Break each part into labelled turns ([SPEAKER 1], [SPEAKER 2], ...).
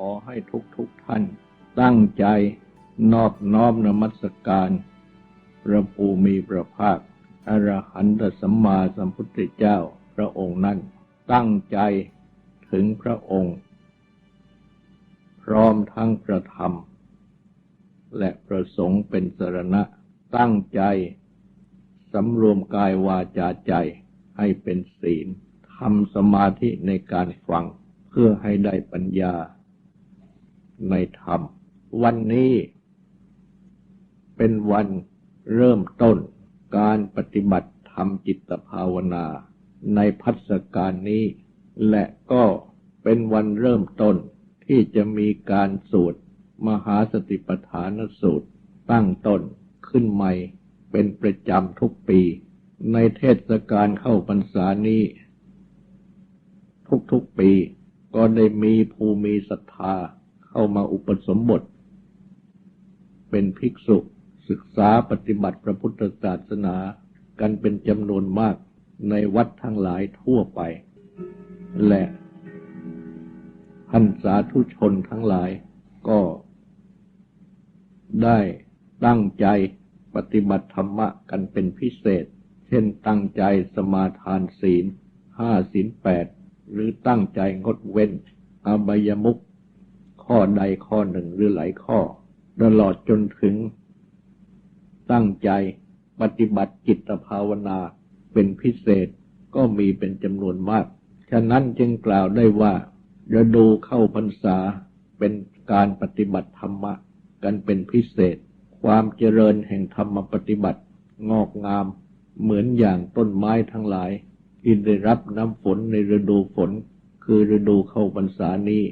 [SPEAKER 1] ขอให้ทุกทุกๆท่าน ตั้งใจนอบน้อมนมัสการพระภูมิพระภาคอรหันตสัมมาสัมพุทธเจ้าพระองค์นั้น ตั้งใจถึงพระองค์ พร้อมทั้งประธรรม และประสงค์เป็นสรณะตั้งใจสำรวมกายวาจาใจให้เป็นศีลทำสมาธิในการฟังเพื่อให้ได้ปัญญา ในธรรม วันนี้เป็นวันเริ่มต้นการปฏิบัติธรรมจิตภาวนา ในพัฒการนี้ และก็เป็นวันเริ่มต้นที่จะมีการสวดมหาสติปัฏฐานสูตร ตั้งต้นขึ้นใหม่เป็นประจำทุกปี ในเทศกาลเข้าพรรษานี้ ทุกๆปีก็ได้มีภูมิศรัทธา เข้ามาอุปสมบท เป็นภิกษุศึกษาปฏิบัติพระพุทธศาสนากันเป็นจำนวนมากในวัดทั้งหลายทั่วไป และท่านสาธุชนทั้งหลายก็ได้ตั้งใจปฏิบัติธรรมะกันเป็นพิเศษ เช่นตั้งใจสมาทานศีลห้าศีลแปดหรือตั้งใจงดเว้นอบายมุข ข้อใดข้อหนึ่งหรือหลายข้อ ตลอดจนถึง ตั้งใจปฏิบัติจิตภาวนาเป็นพิเศษก็มีเป็นจำนวนมาก ฉะนั้นจึงกล่าวได้ว่าฤดูเข้าพรรษาเป็นการปฏิบัติธรรมะกันเป็นพิเศษ ความเจริญแห่งธรรมปฏิบัติ งอกงามเหมือนอย่างต้นไม้ทั้งหลายที่ได้รับน้ำฝนในฤดูฝน คือฤดูเข้าพรรษานี้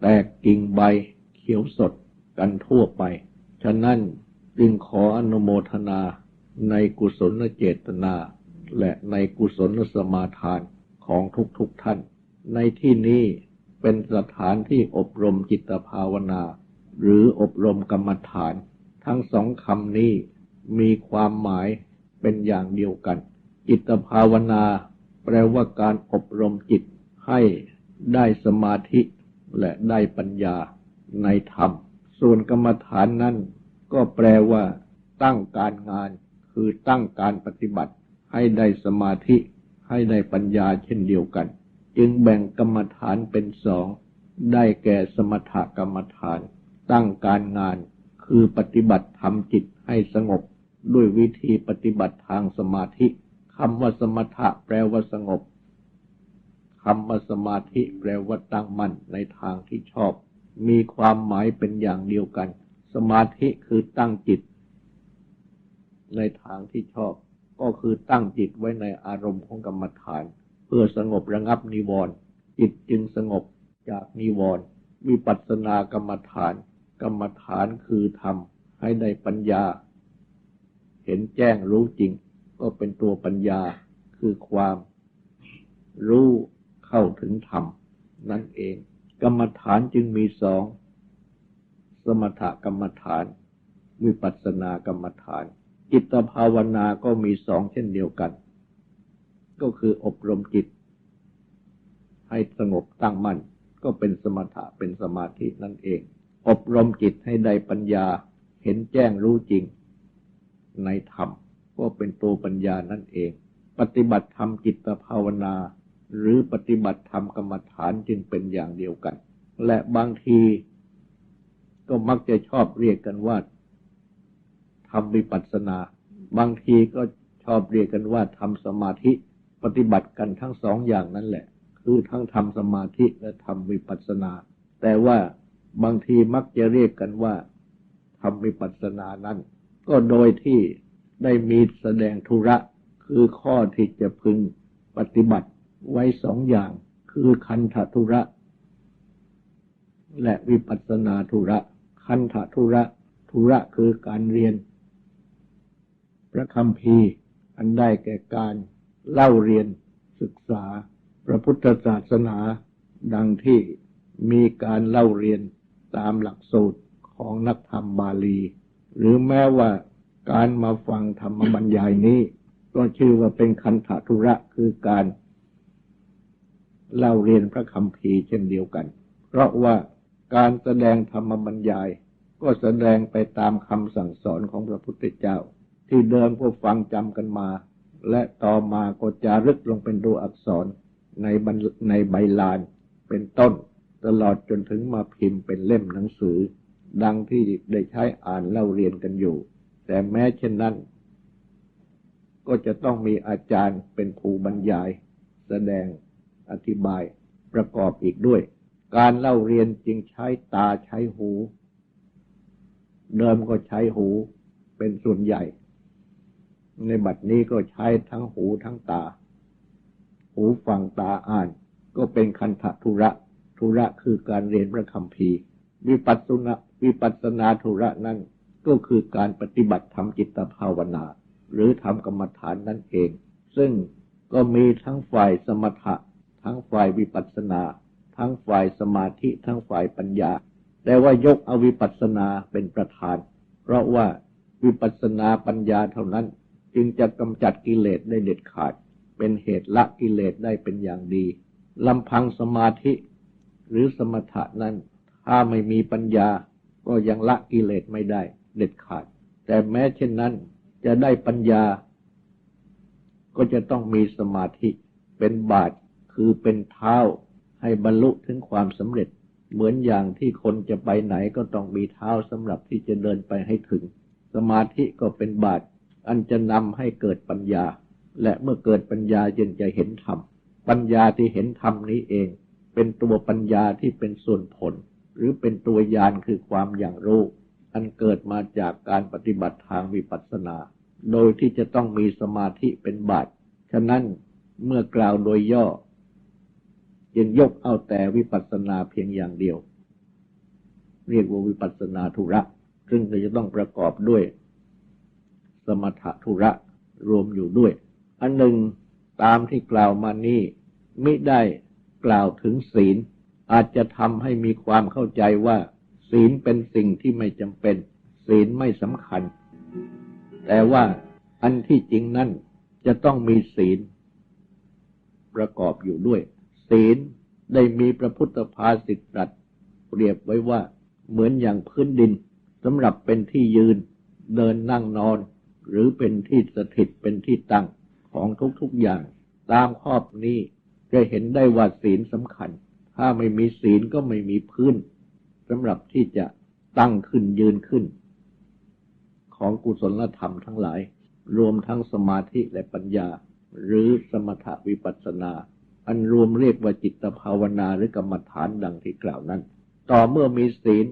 [SPEAKER 1] แตกกิ่งใบเขียวสดกันทั่วไป ฉะนั้นจึงขออนุโมทนาในกุศลเจตนา และในกุศลสมาทานของทุกๆทท่าน ในที่นี้เป็นสถานที่อบรมจิตภาวนา หรืออบรมกรรมฐาน ทั้งสองคำนี้มีความหมายเป็นอย่างเดียวกัน จิตภาวนา แปลว่าการอบรมจิตให้ได้สมาธิ และได้ปัญญาในธรรม ส่วนกรรมฐานนั้นก็แปลว่า ตั้งการงาน คือตั้งการปฏิบัติ ให้ได้สมาธิ ให้ได้ปัญญาเช่นเดียวกัน จึงแบ่งกรรมฐานเป็นสอง ได้แก่สมถกรรมฐาน ตั้งการงาน คือปฏิบัติทำจิตให้สงบ ด้วยวิธีปฏิบัติทางสมาธิคำว่าสมถะแปลว่าสงบ คำว่าสมาธิแปลว่าตั้งมั่นในทางที่ชอบ มีความหมายเป็นอย่างเดียวกัน สมาธิคือตั้งจิต ในทางที่ชอบ ก็คือตั้งจิตไว้ในอารมณ์ของกรรมฐาน เพื่อสงบระงับนิวรณ์จิตจึงสงบจากนิวรณ์วิปัสสนากรรมฐาน กรรมฐานคือทำให้ได้ปัญญา เห็นแจ้งรู้จริง ก็เป็นตัวปัญญาคือความรู้ เข้าถึงธรรม นั่นเอง กรรมฐานจึงมีสอง สมถกรรมฐาน วิปัสสนากรรมฐาน จิตภาวนาก็มีสองเช่นเดียวกัน ก็คืออบรมจิต ให้สงบตั้งมั่น ก็เป็นสมถะเป็นสมาธินั่นเอง อบรมจิตให้ได้ปัญญาเห็นแจ้งรู้จริง ในธรรมก็เป็นตัวปัญญานั่นเอง ปฏิบัติธรรมจิตภาวนา หรือปฏิบัติธรรมกรรมฐานจึงเป็นอย่างเดียวกัน และบางทีก็มักจะชอบเรียกกันว่าทำวิปัสสนา บางทีก็ชอบเรียกกันว่าทำสมาธิปฏิบัติกันทั้งสองอย่างนั่นแหละ คือทั้งทำสมาธิและทำวิปัสสนา แต่ว่าบางทีมักจะเรียกกันว่าทำวิปัสสนานั้น ก็โดยที่ได้มีแสดงธุระ คือข้อที่จะพึงปฏิบัติ ไว้สองอย่าง คือคันธธุระ และวิปัสนาธุระ คันธธุระธุระคือการเรียน พระคำพีอันได้แก่การเล่าเรียนศึกษาพระพุทธศาสนา ดังที่มีการเล่าเรียนตามหลักสูตรของนักธรรมบาลี หรือแม้ว่าการมาฟังธรรมบรรยายนี้ ก็ชื่อว่าเป็นคันธธุระคือการ เล่าเรียนพระคำพีเช่นเดียวกัน เพราะว่าการแสดงธรรมบรรยาย ก็แสดงไปตามคำสั่งสอนของพระพุทธเจ้า ที่เดิมพวกฟังจำกันมา และต่อมาก็จารึกลงเป็นตัวอักษรในในใบลานเป็นต้น ตลอดจนถึงมาพิมพ์เป็นเล่มหนังสือ ดังที่ได้ใช้อ่านเล่าเรียนกันอยู่ แต่แม้เช่นนั้น ก็จะต้องมีอาจารย์เป็นผู้บรรยายแสดง อธิบายประกอบอีกด้วย การเล่าเรียนจึงใช้ตาใช้หู เดิมก็ใช้หูเป็นส่วนใหญ่ ในบัดนี้ก็ใช้ทั้งหูทั้งตา หูฟังตาอ่าน ก็เป็นคันธทุระ ทุระคือการเรียนพระคำพีวิปัสสนาวิปัสสนาธุระนั้นก็คือการปฏิบัติทำจิตภาวนา หรือทำกรรมฐานนั่นเอง ซึ่งก็มีทั้งฝ่ายสมถะ ทั้งฝ่ายวิปัสสนา ทั้งฝ่ายสมาธิ ทั้งฝ่ายปัญญา แต่ว่ายกอวิปัสสนาเป็นประธาน เพราะว่าวิปัสสนาปัญญาเท่านั้นจึงจะกำจัดกิเลสได้เด็ดขาด เป็นเหตุละกิเลสได้เป็นอย่างดีลำพังสมาธิหรือสมถะนั้น ถ้าไม่มีปัญญาก็ยังละกิเลสไม่ได้เด็ดขาด แต่แม้เช่นนั้นจะได้ปัญญา ก็จะต้องมีสมาธิเป็นบาต คือเป็นเท้าให้บรรลุถึงความสำเร็จ เหมือนอย่างที่คนจะไปไหนก็ต้องมีเท้าสำหรับที่จะเดินไปให้ถึง สมาธิก็เป็นบาตอันจะนำให้เกิดปัญญา และเมื่อเกิดปัญญาจึงจะเห็นธรรมปัญญาที่เห็นธรรมนี้เอง เป็นตัวปัญญาที่เป็นส่วนผล หรือเป็นตัวยานคือความอย่างรู้อันเกิดมาจากการปฏิบัติทางวิปัสสนา โดยที่จะต้องมีสมาธิเป็นบาตฉะนั้นเมื่อกล่าวโดยย่อ ยังยกเอาแต่วิปัสสนาเพียงอย่างเดียว เรียกว่าวิปัสสนาธุระ ซึ่งจะต้องประกอบด้วย สมถะธุระรวมอยู่ด้วย อันหนึ่งตามที่กล่าวมานี้ไม่ได้กล่าวถึงศีล อาจจะทำให้มีความเข้าใจว่า ศีลเป็นสิ่งที่ไม่จำเป็น ศีลไม่สำคัญ แต่ว่าอันที่จริงนั่นจะต้องมีศีลประกอบอยู่ด้วย ศีลได้มีพระพุทธภาษิตตรัสเปรียบไว้ว่าเหมือนอย่างพื้นดินสำหรับเป็นที่ยืนเดินนั่งนอน หรือเป็นที่สถิตเป็นที่ตั้งของทุกๆอย่าง ตามข้อนี้จะเห็นได้ว่าศีลสำคัญ ถ้าไม่มีศีลก็ไม่มีพื้นสำหรับที่จะตั้งขึ้นยืนขึ้น ของกุศลธรรมทั้งหลาย รวมทั้งสมาธิและปัญญา หรือสมถวิปัสสนา อันรวมเรียกว่าจิตภาวนาหรือกรรมฐานดังที่กล่าวนั้น ต่อเมื่อมีศีล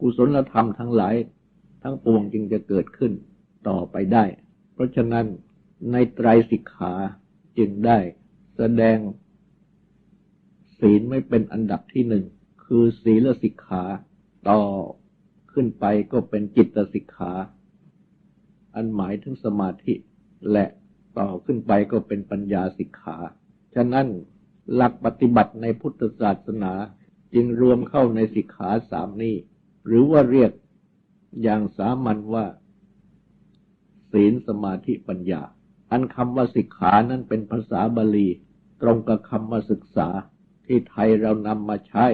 [SPEAKER 1] กุศลธรรมทั้งหลาย ทั้งปวงจึงจะเกิดขึ้นต่อไปได้ เพราะฉะนั้นในไตรสิกขาจึงได้แสดง ศีลไม่เป็นอันดับที่หนึ่ง คือศีลสิกขาต่อขึ้นไปก็เป็นจิตสิกขา อันหมายถึงสมาธิและต่อขึ้นไปก็เป็นปัญญาสิกขา ฉะนั้น หลักปฏิบัติในพุทธศาสนาจึงรวมเข้าในสิกขาสามนี้ หรือว่าเรียกอย่างสามัญว่า ศีลสมาธิปัญญา อันคำว่าสิกขานั้นเป็นภาษาบาลี ตรงกับคำว่าศึกษาที่ไทยเรานำมาใช้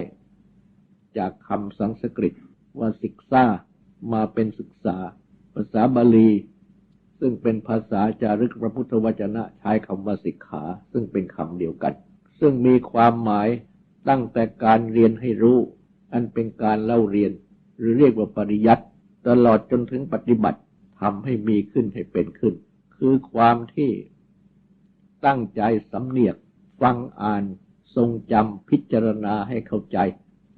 [SPEAKER 1] จากคำสังสกฤตว่าศึกษามาเป็นศึกษา ภาษาบาลี ซึ่งเป็นภาษาจารึกพระพุทธวจนะใช้คำว่าสิกขา ซึ่งเป็นคำเดียวกัน ซึ่งมีความหมายตั้งแต่การเรียนให้รู้ อันเป็นการเล่าเรียน หรือเรียกว่าปริยัติตลอดจนถึงปฏิบัติทำให้มีขึ้นให้เป็นขึ้น คือความที่ตั้งใจสำเนียก ฟังอ่าน ทรงจำพิจารณาให้เข้าใจ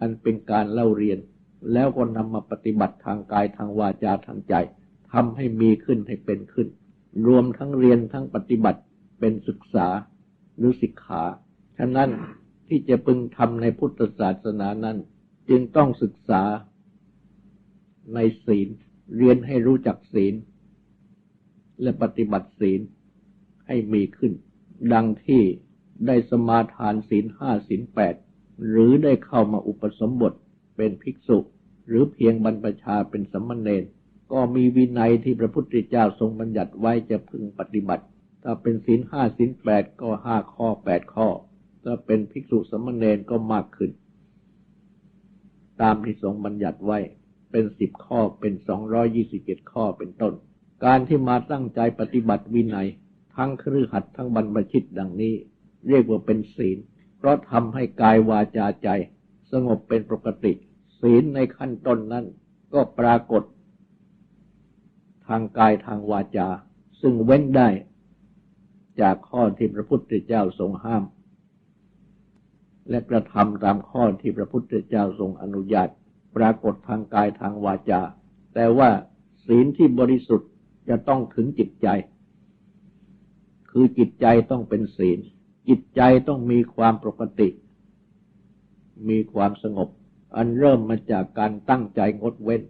[SPEAKER 1] อันเป็นการเล่าเรียน แล้วก็นำมาปฏิบัติทางกายทางวาจาทางใจทำให้มีขึ้นให้เป็นขึ้น รวมทั้งเรียนทั้งปฏิบัติเป็นศึกษาหรือศิกขา ฉะนั้นที่จะพึงทำในพุทธศาสนานั้น จึงต้องศึกษาในศีล เรียนให้รู้จักศีล และปฏิบัติศีลให้มีขึ้น ดังที่ได้สมาทานศีลห้าศีลแปดหรือได้เข้ามาอุปสมบทเป็นภิกษุ หรือเพียงบรรพชาเป็นสมมเนรก็มีวินัยที่พระพุทธเจ้าทรงบัญญัติไว้จะพึงปฏิบัติ ถ้าเป็นศีลห้าศีลแปดก็ห้าข้อแปดข้อ ถ้าเป็นภิกษุสมมเนรก็มากขึ้น ตามที่ทรงบัญญัติไว้เป็นสิบข้อเป็นสองร้อยี่สิบเจ็ดข้อเป็นต้น การที่มาตั้งใจปฏิบัติวินัย ทั้งครือขัดทั้งบรรพชิตดังนี้ เรียกว่าเป็นศีล เพราะทำให้กายวาจาใจ สงบเป็นปกติ ศีลในขั้นต้นนั้น ก็ปรากฏ ทางกายทางวาจา ซึ่งเว้นได้ จากข้อที่พระพุทธเจ้าทรงห้าม และกระทำตามข้อที่พระพุทธเจ้าทรงอนุญาต ปรากฏทางกายทางวาจา แต่ว่าศีลที่บริสุทธิ์จะต้องถึงจิตใจ คือจิตใจต้องเป็นศีล จิตใจต้องมีความปกติ มีความสงบ อันเริ่มมาจากการตั้งใจงดเว้น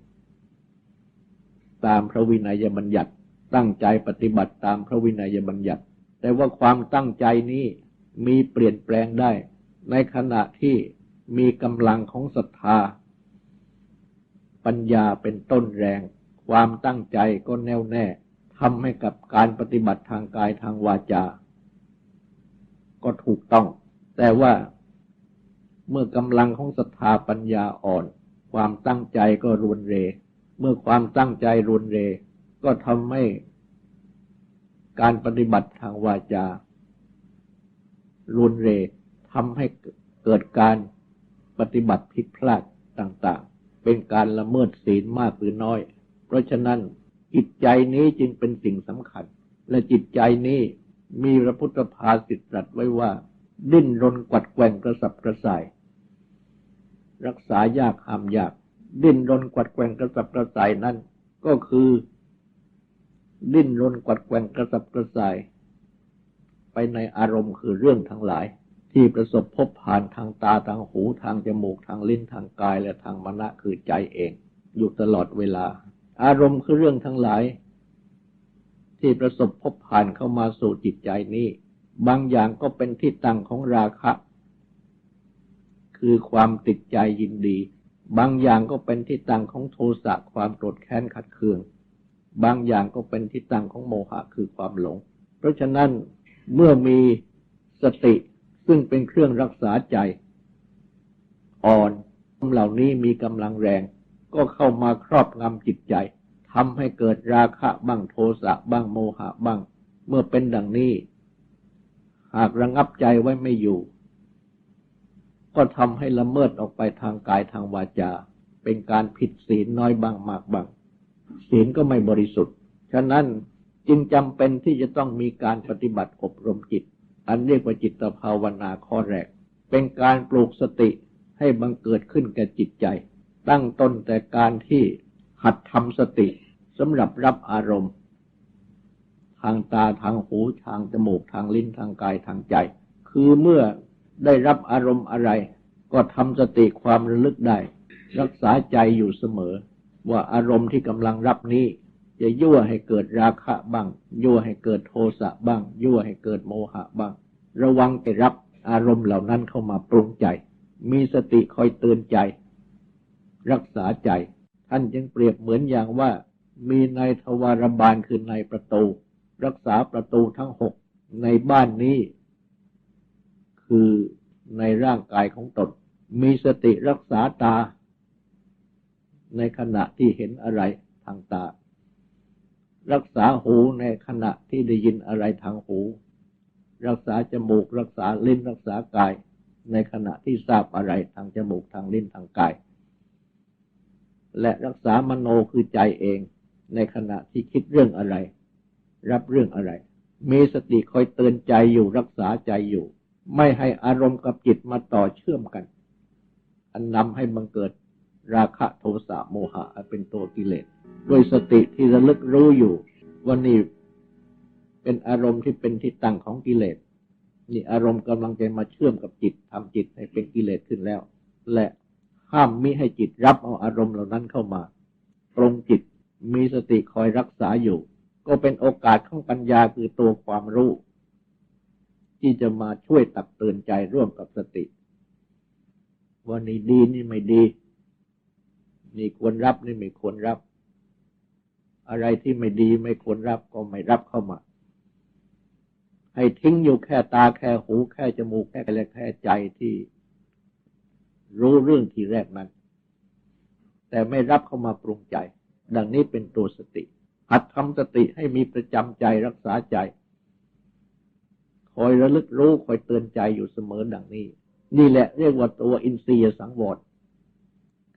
[SPEAKER 1] ตามพระวินัยบัญญัติ ตั้งใจปฏิบัติตามพระวินัยบัญญัติ แต่ว่าความตั้งใจนี้มีเปลี่ยนแปลงได้ ในขณะที่มีกำลังของศรัทธา ปัญญาเป็นต้นแรง ความตั้งใจก็แน่วแน่ทำให้กับการปฏิบัติทางกายทางวาจา ก็ถูกต้อง แต่ว่าเมื่อกำลังของศรัทธาปัญญาอ่อน ความตั้งใจก็รุนเร เมื่อความตั้งใจรุนเร ก็ทำให้การปฏิบัติทางวาจารุนเร ทำให้เกิดการปฏิบัติผิดพลาดต่างๆ เป็นการละเมิดศีลมากหรือน้อย เพราะฉะนั้นจิตใจนี้จึงเป็นสิ่งสำคัญ และจิตใจนี้มีพระพุทธภาสิตตรัสไว้ว่า ดิ้นรนกัดแกว่งกระสับกระส่าย รักษายากหามยาก ดิ้นรนกัดแกว่งกระสับกระส่ายนั้น ก็คือ ดิ้นรนกัดแกว่งกระสับกระส่าย ไปในอารมณ์คือเรื่องทั้งหลาย ที่ประสบพบผ่านทางตาทางหูทางจมูกทางลิ้นทางกายและทางมณะคือใจเอง อยู่ตลอดเวลา อารมณ์คือเรื่องทั้งหลาย ที่ประสบพบผ่านเข้ามาสู่จิตใจนี้ บางอย่างก็เป็นที่ตั้งของราคะ คือความติดใจยินดี บางอย่างก็เป็นที่ตั้งของโทสะความโกรธแค้นขัดเคือง บางอย่างก็เป็นที่ตั้งของโมหะคือความหลง เพราะฉะนั้นเมื่อมีสติ ซึ่งเป็นเครื่องรักษาใจ อ่อนเหล่านี้มีกำลังแรง ก็เข้ามาครอบงำจิตใจทำให้เกิดราคะบ้างโทสะบ้างโมหะบ้าง เมื่อเป็นดังนี้ หากระงับใจไว้ไม่อยู่ ก็ทำให้ละเมิดออกไปทางกายทางวาจา เป็นการผิดศีลน้อยบ้างมากบ้างศีลก็ไม่บริสุทธิ์ ฉะนั้นจึงจำเป็นที่จะต้องมีการปฏิบัติอบรมจิต อันเรียกว่าจิตภาวนาข้อแรก เป็นการปลูกสติให้บังเกิดขึ้นแก่จิตใจ ตั้งต้นแต่การที่หัดทำสติสำหรับรับอารมณ์ ทางตาทางหูทางจมูกทางลิ้นทางกายทางใจ คือเมื่อได้รับอารมณ์อะไร ก็ทำสติความระลึกได้ รักษาใจอยู่เสมอ ว่าอารมณ์ที่กำลังรับนี้ จะยั่วให้เกิดราคะบ้าง ยั่วให้เกิดโทสะบ้าง ยั่วให้เกิดโมหะบ้าง ระวังไปรับอารมณ์เหล่านั้นเข้ามาปรุงใจ มีสติคอยเตือนใจ รักษาใจ ท่านจึงเปรียบเหมือนอย่างว่า มีในทวารบาลคือในประตู รักษาประตูทั้งหกในบ้านนี้ คือในร่างกายของตนมีสติรักษาตา ในขณะที่เห็นอะไรทางตา รักษาหูในขณะที่ได้ยินอะไรทางหู รักษาจมูก รักษาลิ้นรักษากาย ในขณะที่ทราบอะไรทางจมูกทางลิ้นทางกาย และรักษามโนคือใจเอง ในขณะที่คิดเรื่องอะไร รับเรื่องอะไร มีสติคอยเตือนใจอยู่รักษาใจอยู่ ไม่ให้อารมณ์กับจิตมาต่อเชื่อมกัน อันนำให้บังเกิด ราคะโทสะโมหะเป็นตัวกิเลสด้วยสติที่ระลึกรู้อยู่ว่านี่เป็นอารมณ์ที่เป็นที่ตั้งของกิเลสนี่อารมณ์กำลังจะมาเชื่อมกับจิตทำจิตให้เป็นกิเลสขึ้นแล้ว และห้ามมิให้จิตรับเอาอารมณ์เหล่านั้นเข้ามาปรงจิตมีสติคอยรักษาอยู่ ก็เป็นโอกาสของปัญญาคือตัวความรู้ ที่จะมาช่วยตักเตือนใจร่วมกับสติว่านี่ดีนี่ไม่ดี นี่ควรรับนี่ไม่ควรรับ อะไรที่ไม่ดีไม่ควรรับก็ไม่รับเข้ามา ให้ทิ้งอยู่แค่ตาแค่หู แค่จมูกแค่และแค่ใจที่รู้เรื่องที่แรกนั้น แต่ไม่รับเข้ามาปรุงใจ ดังนี้เป็นตัวสติ หัดทำสติให้มีประจำใจรักษาใจ คอยระลึกรู้คอยเตือนใจอยู่เสมอดังนี้ นี่แหละเรียกว่าตัวอินทรียสังวร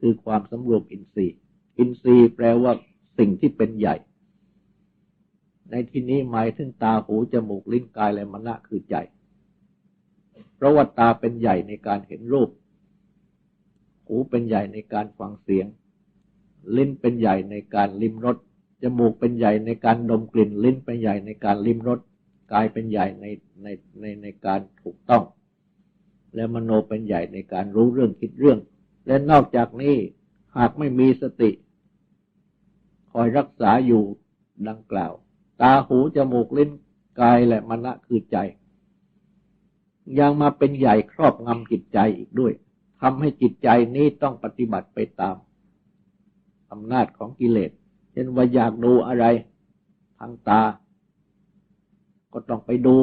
[SPEAKER 1] คือความสำรวมอินทรีย์ อินทรีย์แปลว่าสิ่งที่เป็นใหญ่ ในที่นี้หมายถึงตาหูจมูกลิ้นกายและมณะคือใจ เพราะว่าตาเป็นใหญ่ในการเห็นรูป หูเป็นใหญ่ในการฟังเสียง ลิ้นเป็นใหญ่ในการลิ้มรส จมูกเป็นใหญ่ในการดมกลิ่น ลิ้นเป็นใหญ่ในการลิ้มรส กายเป็นใหญ่ในในในในการถูกต้อง และมโนเป็นใหญ่ในการรู้เรื่องคิดเรื่อง และนอกจากนี้หากไม่มีสติ คอยรักษาอยู่ดังกล่าว ตาหูจมูกลิ้นกายและมณะคือใจ ยังมาเป็นใหญ่ครอบงำจิตใจอีกด้วยทำให้จิตใจนี้ต้องปฏิบัติไปตามอำนาจของกิเลสเช่นว่าอยากดูอะไรทางตา ก็ต้องไปดู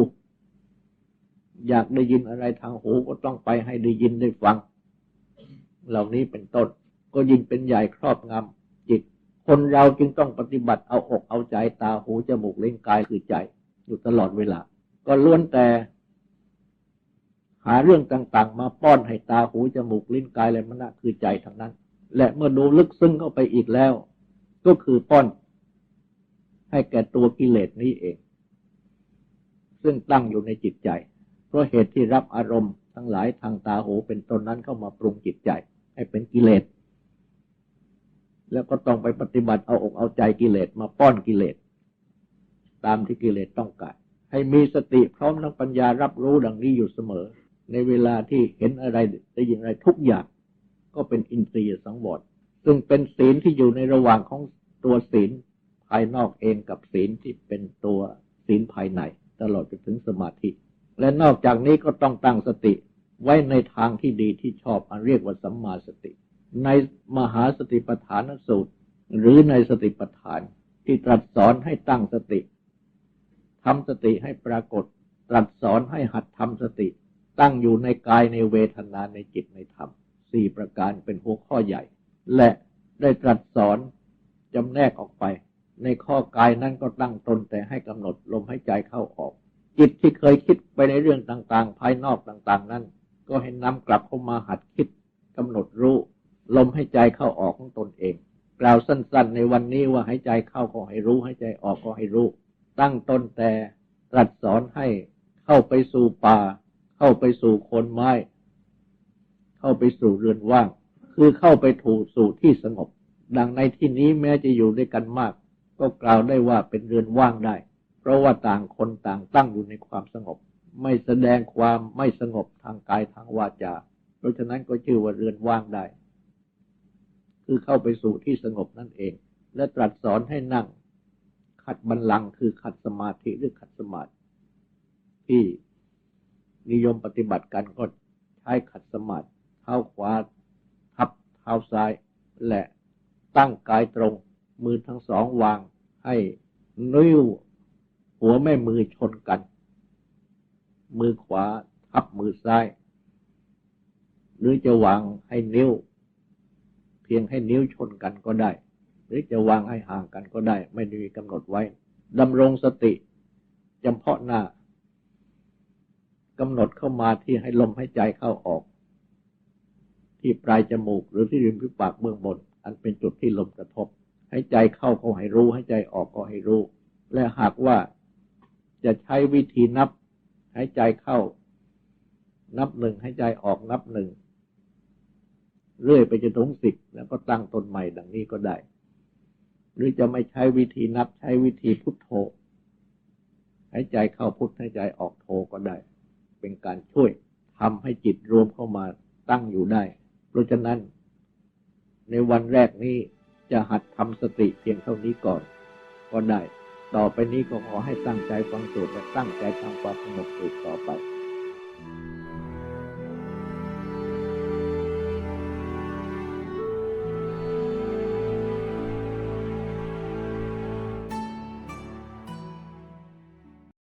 [SPEAKER 1] อยากได้ยินอะไรทางหูก็ต้องไปให้ได้ยินได้ฟัง เหล่านี้เป็นต้น ก็ยิ่งเป็นใหญ่ครอบงำจิต คนเราจึงต้องปฏิบัติเอาอกเอาใจตาหูจมูกเล่นกายคือใจ อยู่ตลอดเวลา ก็ล้วนแต่ หาเรื่องต่าง ๆ มาป้อนให้ตาหูจมูกลิ้นกายและมณะคือใจทั้งนั้น และเมื่อดูลึกซึ้งเข้าไปอีกแล้ว ก็คือป้อน ให้แก่ตัวกิเลสนี้เอง ซึ่งตั้งอยู่ในจิตใจ เพราะเหตุที่รับอารมณ์ทั้งหลายทางตาหูเป็นตนนั้นเข้ามาปรุงจิตใจ ให้เป็นกิเลส แล้วก็ต้องไปปฏิบัติเอาอกเอาใจกิเลสมาป้อนกิเลส ตามที่กิเลสต้องการให้มีสติพร้อมทั้งปัญญารับรู้ดังนี้อยู่เสมอ ในเวลาที่เห็นอะไรได้ยินอะไรทุกอย่าง ก็เป็นอินทรียสังวรซึ่งเป็นศีลที่อยู่ในระหว่างของตัวศีลภายนอกเองกับศีลที่เป็นตัวศีลภายใน ตลอดไปถึงสมาธิ และนอกจากนี้ก็ต้องตั้งสติ ไว้ในทางที่ดีที่ชอบอันเรียกว่าสัมมาสติ ในมหาสติปัฏฐานสูตร หรือในสติปัฏฐานที่ตรัสสอนให้ตั้งสติทำสติให้ปรากฏ ตรัสสอนให้หัดทำสติ ตั้งอยู่ในกายในเวทนาในจิตในธรรมสี่ประการเป็นหัวข้อใหญ่ และได้ตรัสสอนจำแนกออกไป ในข้อกายนั้นก็ตั้งตนแต่ให้กำหนดลมหายใจเข้าออก จิตที่เคยคิดไปในเรื่องต่างๆ ภายนอกต่างๆ นั้น ก็ให้นำกลับเข้ามาหัดคิดกำหนดรู้ ลมใหายใจเข้าออกของตนเอง กล่าวสั้น ๆ ในวันนี้ว่าหายใจเข้าก็ให้รู้หายใจออกก็ให้รู้ ตั้งต้นแต่ตรัสสอนให้เข้าไปสู่ป่า เข้าไปสู่คนไม้ เข้าไปสู่เรือนว่าง คือเข้าไปถูกสู่ที่สงบ ดังในที่นี้แม้จะอยู่ด้วยกันมาก ก็กล่าวได้ว่าเป็นเรือนว่างได้ เพราะว่าต่างคนต่างตั้งอยู่ในความสงบ ไม่แสดงความไม่สงบทางกายทางวาจา เพราะฉะนั้นก็ชื่อว่าเรือนว่างได้ คือเข้าไปสู่ที่สงบนั่นเอง และตรัสสอนให้นั่ง ขัดบันลังคือขัดสมาธิหรือขัดสมาธิที่นิยมปฏิบัติกันก็ใช้ขัดสมาธิเท้าขวาทับเท้าซ้าย และตั้งกายตรง มือทั้งสองวางให้นิ้วหัวแม่มือชนกัน มือขวาทับมือซ้าย หรือจะวางให้นิ้ว เพียงให้นิ้วชนกันก็ได้ หรือจะวางให้ห่างกันก็ได้ ไม่ได้มีกำหนดไว้ดำรงสติจำเพาะหน้ากำหนดเข้ามาที่ให้ลมให้ใจเข้าออก ที่ปลายจมูกหรือที่ริมฝีปากเบื้องบน อันเป็นจุดที่ลมกระทบ ให้ใจเข้าก็ให้รู้ให้ใจออกก็ให้รู้ และหากว่าจะใช้วิธีนับ ให้ใจเข้า นับหนึ่งให้ใจออกนับหนึ่งเรื่อยไปจนถึงสิบแล้วก็ตั้งตนใหม่ดังนี้ก็ได้ หรือจะไม่ใช้วิธีนับใช้วิธีพุทโธให้ใจเข้าพุทให้ใจออกโธก็ได้ เป็นการช่วยทำให้จิตรวมเข้ามาตั้งอยู่ได้ เพราะฉะนั้น ในวันแรกนี้จะหัดทำสติเพียงเท่านี้ก่อนก็ได้ ต่อไปนี้ก็ขอให้ตั้งใจฟังสวดและตั้งใจทำความสงบสุขต่อไป